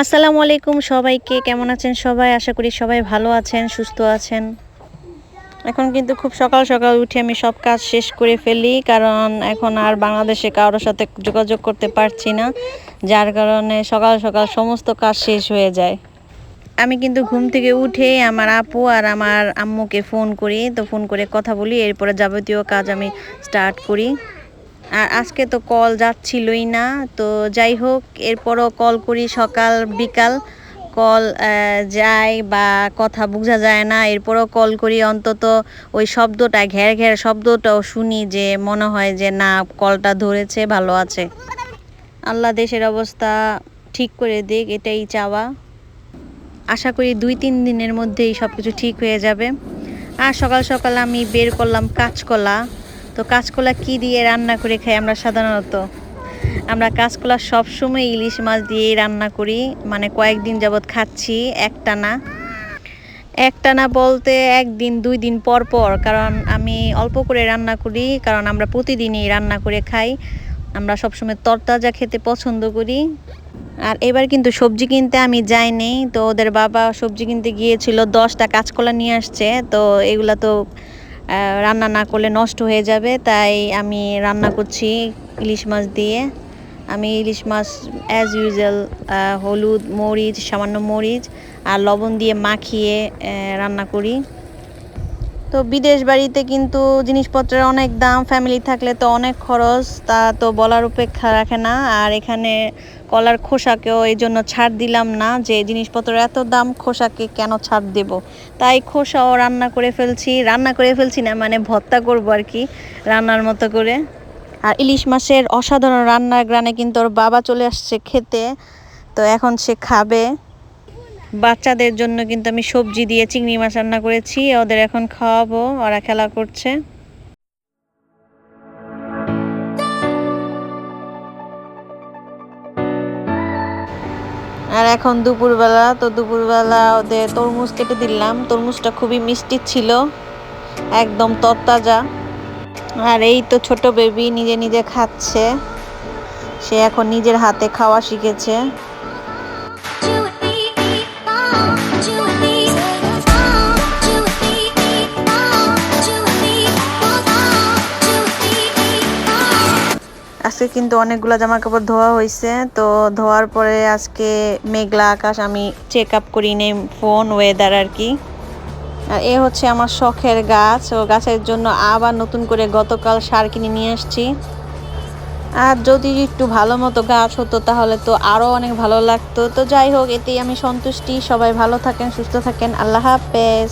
আসসালামু আলাইকুম সবাইকে, কেমন আছেন সবাই? আশা করি সবাই ভালো আছেন, সুস্থ আছেন। এখন কিন্তু খুব সকাল সকাল উঠে আমি সব কাজ শেষ করে ফেলি, কারণ এখন আর বাংলাদেশে কারোর সাথে যোগাযোগ করতে পারছি না, যার কারণে সকাল সকাল সমস্ত কাজ শেষ হয়ে যায়। আমি কিন্তু ঘুম থেকে উঠে আমার আপু আর আমার আম্মুকে ফোন করি, তো ফোন করে কথা বলি, এরপরে যাবতীয় কাজ আমি স্টার্ট করি। আর আজকে তো কল যাচ্ছিলই না, তো যাই হোক, এরপরও কল করি সকাল, বিকাল। কল যায় বা কথা বোঝা যায় না, এরপরও কল করি। অন্তত ওই শব্দটা, ঘের ঘের শব্দটাও শুনি যে মনে হয় যে না কলটা ধরেছে, ভালো আছে। আল্লাহ দেশের অবস্থা ঠিক করে দিক, এটাই চাওয়া। আশা করি দুই তিন দিনের মধ্যেই সব কিছু ঠিক হয়ে যাবে। আর সকাল সকাল আমি বের করলাম কাঁচকলা। তো কাঁচকলা কি দিয়ে রান্না করে খাই আমরা সাধারণত? আমরা কাঁচকলা সবসময় ইলিশ মাছ দিয়েই রান্না করি। মানে কয়েকদিন যাবৎ খাচ্ছি, একটানা। একটানা বলতে একদিন, দুই দিন পর পর। কারণ আমি অল্প করে রান্না করি, কারণ আমরা প্রতিদিনই রান্না করে খাই। আমরা সবসময় তরতাজা খেতে পছন্দ করি। আর এবার কিন্তু সবজি কিনতে আমি যাইনি। তো ওদের বাবা সবজি কিনতে গিয়েছিল, দশটা কাঁচকলা নিয়ে আসছে। তো এগুলা তো রান্না না করলে নষ্ট হয়ে যাবে, তাই আমি রান্না করছি ইলিশ মাছ দিয়ে। আমি ইলিশ মাছ অ্যাজ ইউজুয়াল হলুদ, মরিচ, সামান্য মরিচ আর লবণ দিয়ে মাখিয়ে রান্না করি। তো বিদেশ বাড়িতে কিন্তু জিনিসপত্রের অনেক দাম ফ্যামিলি থাকলে তো অনেক খরচ, তা তো বলার উপেক্ষা রাখে না। আর এখানে কলার খোসাকেও এই জন্য ছাড় দিলাম না যে জিনিসপত্র এত দাম, খোসাকে কেন ছাড় দেব? তাই খোসাও রান্না করে ফেলছি। রান্না করে ফেলছি না মানে ভর্তা করব আর কি, রান্নার মতো করে। আর ইলিশ মাছের অসাধারণ রান্নার গ্রানে কিন্তু ওর বাবা চলে আসছে খেতে, তো এখন সে খাবে। বাচ্চাদের জন্য কিন্তু আমি সবজি দিয়ে চিংড়ি মাছ রান্না করেছি, ওদের এখন খাওয়াবো, ওরা খেলা করছে। আর এখন দুপুরবেলা, তো দুপুরবেলা ওদের তরমুজ কেটে দিলাম। তরমুজটা খুবই মিষ্টি ছিল, একদম তরতাজা। আর এই তো ছোট বেবি নিজে নিজে খাচ্ছে, সে এখন নিজের হাতে খাওয়া শিখেছে। আজকে কিন্তু অনেকগুলো জামা কাপড় ধোয়া হয়েছে তো ধোয়ার পরে আজকে মেঘলা আকাশ আমি চেক আপ করি নেই ফোন ওয়েদার আর কি। আর এ হচ্ছে আমার শখের গাছ, ও গাছের জন্য আবার নতুন করে গতকাল সার কিনে নিয়ে আসছি। আর যদি একটু ভালো মতো গাছ হতো তাহলে তো আরও অনেক ভালো লাগতো। তো যাই হোক, এতেই আমি সন্তুষ্টি। সবাই ভালো থাকেন, সুস্থ থাকেন। আল্লাহ হাফেজ।